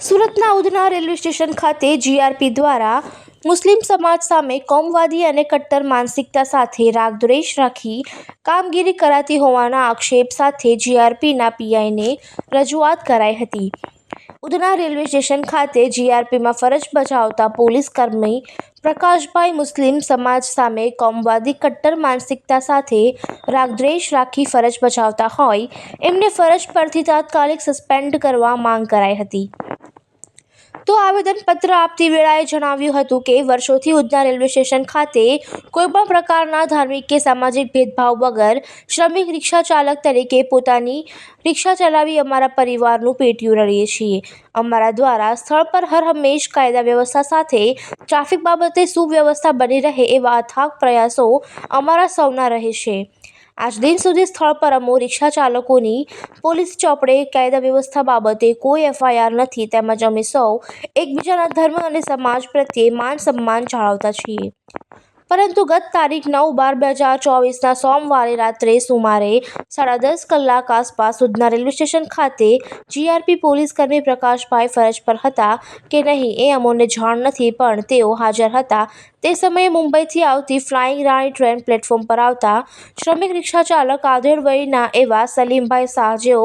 સુરતના Udhna railway station ખાતે GRP દ્વારા મુસ્લિમ સમાજ સામે કોમવાદી અને કટ્ટર માનસિકતા સાથે રાગદ્વેષ રાખી કામગીરી કરાતી હોવાના આક્ષેપ સાથે જીઆરપીના પીઆઈને રજૂઆત કરાઈ હતી. ઉધના રેલવે સ્ટેશન ખાતે જીઆરપીમાં ફરજ બજાવતા પોલીસ કર્મી પ્રકાશભાઈ મુસ્લિમ સમાજ સામે કોમવાદી, કટ્ટર માનસિકતા સાથે રાગદ્વેષ રાખી ફરજ બજાવતા હોય એમને ફરજ પરથી તાત્કાલિક સસ્પેન્ડ કરવા માંગ કરાઈ હતી. તો આવેદનપત્ર આપતી વેળાએ જણાવ્યું હતું કે વર્ષોથી ઉધના રેલવે સ્ટેશન ખાતે કોઈપણ પ્રકારના ધાર્મિક કે સામાજિક ભેદભાવ વગર શ્રમિક રિક્ષા ચાલક તરીકે પોતાની રિક્ષા ચલાવી અમારા પરિવારનું પેટીયું રળીએ છીએ. અમારા દ્વારા સ્થળ પર હર હંમેશ કાયદા વ્યવસ્થા સાથે ટ્રાફિક બાબતે સુવ્યવસ્થા બની રહે એવા અથાગ પ્રયાસો અમારા સૌના રહે છે. આજ દિન સુધી સ્થળ પર અમો રિક્ષા ચાલકોની પોલીસ ચોપડે કાયદા વ્યવસ્થા બાબતે કોઈ એફઆઈઆર નથી તેમજ અમે સૌ એકબીજાના ધર્મ અને સમાજ પ્રત્યે માન સન્માન જાળવતા છીએ. પરંતુ ગત તારીખ નવ બાર બે હજાર ચોવીસના સોમવારે રાત્રે સુમારે સાડા દસ કલાક આસપાસ ઉધના રેલવે સ્ટેશન ખાતે જીઆરપી પોલીસકર્મી પ્રકાશભાઈ ફરજ પર હતા કે નહીં એ અમોને જાણ નથી, પણ તેઓ હાજર હતા. તે સમયે મુંબઈથી આવતી ફ્લાઇંગ રાણી ટ્રેન પ્લેટફોર્મ પર આવતા શ્રમિક રિક્ષા ચાલક આધેડ વયના એવા સલીમભાઈ શાહ જેઓ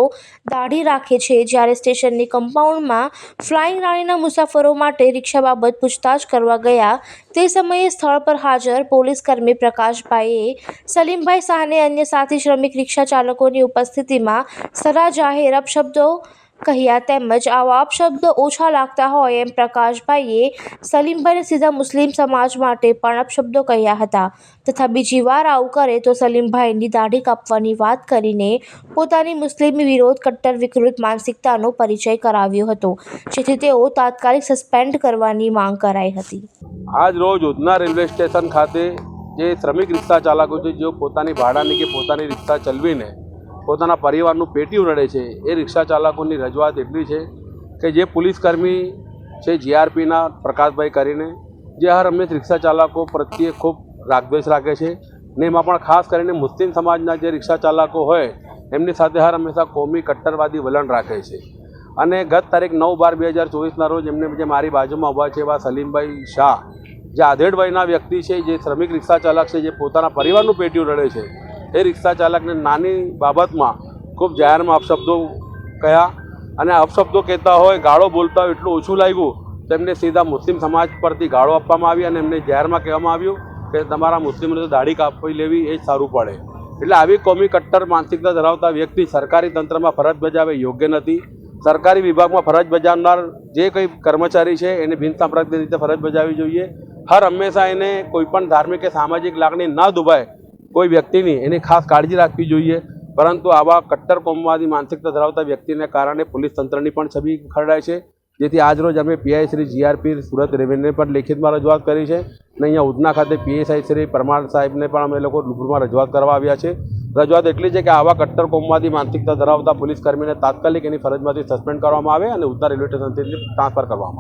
દાઢી રાખે છે જ્યારે સ્ટેશનની કમ્પાઉન્ડમાં ફ્લાઇંગ રાણીના મુસાફરો માટે રિક્ષા બાબત પૂછતાછ કરવા ગયા તે સમયે સ્થળ પર હાજર પોલીસ કર્મી પ્રકાશભાઈએ સલીમભાઈ શાહને અન્ય સાથી શ્રમિક રિક્ષા ચાલકોની ઉપસ્થિતિમાં સરા જાહેર અપશબ્દો કહ્યા તેમજ આવા અપશબ્દો ઓછા લાગતા હોય એમ પ્રકાશભાઈએ સલીમભાઈને સીધા મુસ્લિમ સમાજ માટે પણ અપશબ્દો કહ્યા હતા. તથા બીજી વાર આવું કરે તો સલીમભાઈની દાઢી કાપવાની વાત કરીને પોતાની મુસ્લિમ વિરોધ કટ્ટર વિકૃત માનસિકતાનો પરિચય કરાવ્યો હતો, જેથી તેઓ તાત્કાલિક સસ્પેન્ડ કરવાની માંગ કરાઈ હતી. આજ રોજ ઉધના રેલવે સ્ટેશન ખાતે જે શ્રમિક રિક્ષા ચાલકો છે, જેઓ પોતાની ભાડાની કે પોતાની રિક્ષા ચલાવીને પોતાના પરિવારનું પેટીયું રડે છે, એ રિક્ષા ચાલકોની રજૂઆત એટલી છે કે જે પોલીસકર્મી છે, જીઆરપીના પ્રકાશભાઈ કરીને, જે હર હંમેશ રિક્ષા ચાલકો પ્રત્યે ખૂબ રાગદ્વેષ રાખે છે ને એમાં પણ ખાસ કરીને મુસ્લિમ સમાજના જે રિક્ષા ચાલકો હોય, એમની સાથે હર હંમેશા કોમી કટ્ટરવાદી વલણ રાખે છે. અને ગત તારીખ નવ બાર બે હજાર ચોવીસના રોજ એમને જે મારી બાજુમાં ઊભા છે એવા સલીમભાઈ શાહ, જે આધેડ વયના વ્યક્તિ છે, જે શ્રમિક રિક્ષા ચાલક છે, જે પોતાના પરિવારનું પેટીયું રડે છે એ રિક્ષા ચાલકને નાની બાબતમાં ખૂબ જાહેરમાં અપશબ્દો કહ્યા અને અપશબ્દો કહેતા હોય, ગાળો બોલતા હોય એટલું ઓછું લાગ્યું તેમને સીધા મુસ્લિમ સમાજ પરથી ગાળો આપવામાં આવી અને એમને જાહેરમાં કહેવામાં આવ્યું કે તમારા મુસ્લિમને તો દાઢી કાપી લેવી એ જ સારું પડે. એટલે આવી કોમી કટ્ટર માનસિકતા ધરાવતા વ્યક્તિ સરકારી તંત્રમાં ફરજ બજાવે યોગ્ય નથી. સરકારી વિભાગમાં ફરજ બજાવનાર જે કંઈ કર્મચારી છે, એને બિન સાંપ્રદાયિક રીતે ફરજ બજાવવી જોઈએ. હર હંમેશા એને કોઈપણ ધાર્મિક કે સામાજિક લાગણી ન દુભાય કોઈ વ્યક્તિની એની ખાસ કાળજી રાખવી જોઈએ. પરંતુ આવા કટ્ટર કોમવાદી માનસિકતા ધરાવતા વ્યક્તિને કારણે પોલીસ તંત્રની પણ છબી ખરડાય છે. જેથી આજરોજ અમે PI Shri GRP Surat revenue પર લેખિતમાં રજૂઆત કરી છે અને અહીંયા ઉધના ખાતે પીએસઆઈ શ્રી પરમાર સાહેબને પણ અમે લોકો રૂબરૂમાં રજૂઆત કરવા આવ્યા છે. રજૂઆત એટલી છે કે આવા કટ્ટર કોમવાદી માનસિકતા ધરાવતા પોલીસ કર્મીને તાત્કાલિક એની ફરજમાંથી સસ્પેન્ડ કરવામાં આવે અને ઉધના રેલવે સ્ટેશનથી ટ્રાન્સફર કરવામાં આવે.